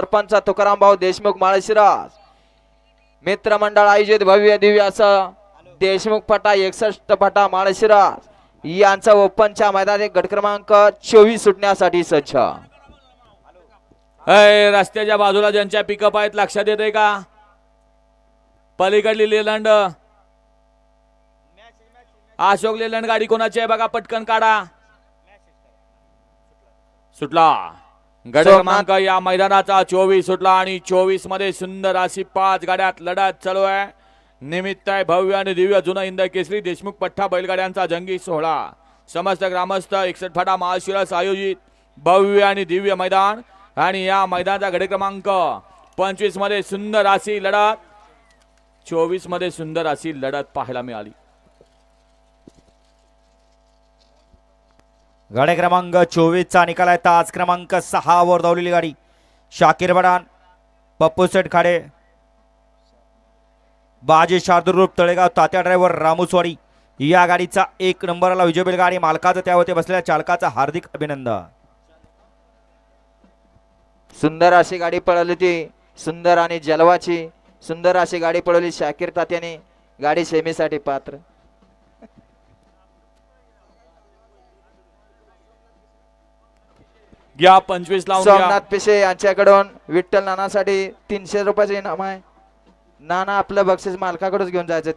सरपंच तुकाराम भाऊ देशमुख माळशिरास. मित्रमंडळ आयोजित भव्य दिव्य असं देशमुख फटा एकसष्ट फटा माळशिराज यांचा ओपनच्या मैदानात गट क्रमांक चोवीस सुटण्यासाठी सज्ज. अय रस्त्याच्या बाजूला ज्यांच्या पिकअप आहेत लक्षात येते का? पलीकडली लेलंड. अशोक लेलंड गाडी कोणाची आहे बघा पटकन काढा. सुटला. सोमनाथ. क्रमांक या मैदानाचा चोवीस सुटला आणि चोवीसमध्ये सुंदर अशी पाच गाड्यात लढत चालू आहे. निमित्त आहे भव्य आणि दिव्य जुना इंद केसरी देशमुख पठ्ठा बैलगाड्यांचा जंगी सोहळा. समस्त ग्रामस्थ एकसठ फाटा महाशिरस आयोजित भव्य आणि दिव्य मैदान. आणि या मैदानाचा गड क्रमांक पंचवीसमध्ये सुंदर अशी लढत चोवीसमध्ये सुंदर अशी लढत पाहायला मिळाली. गाडी क्रमांक चोवीसचा निकाल आहे. तास क्रमांक सहावर धावलेली गाडी. शाकीर बडान पप्पू सेठ खाडे बाजी शार्दूर रूप तळेगाव तात्या ड्रायव्हर रामुसवाडी या गाडीचा एक नंबरला विजयबेल गाडी. मालकाचं त्यावरती बसलेल्या चालकाचं हार्दिक अभिनंदन. सुंदर अशी गाडी पळवली ती. सुंदर आणि जलवाची. सुंदर अशी गाडी पळवली शाकीर तात्याने. गाडी सेमीसाठी पात्र. घ्या पंचवीस लावून घ्या. सोमनाथ पिसे यांच्याकडून विठ्ठल नानासाठी तीनशे रुपयाचे इनाम आहे. नाना आपलं बक्षीस मालकाकडूनच घेऊन जायचं.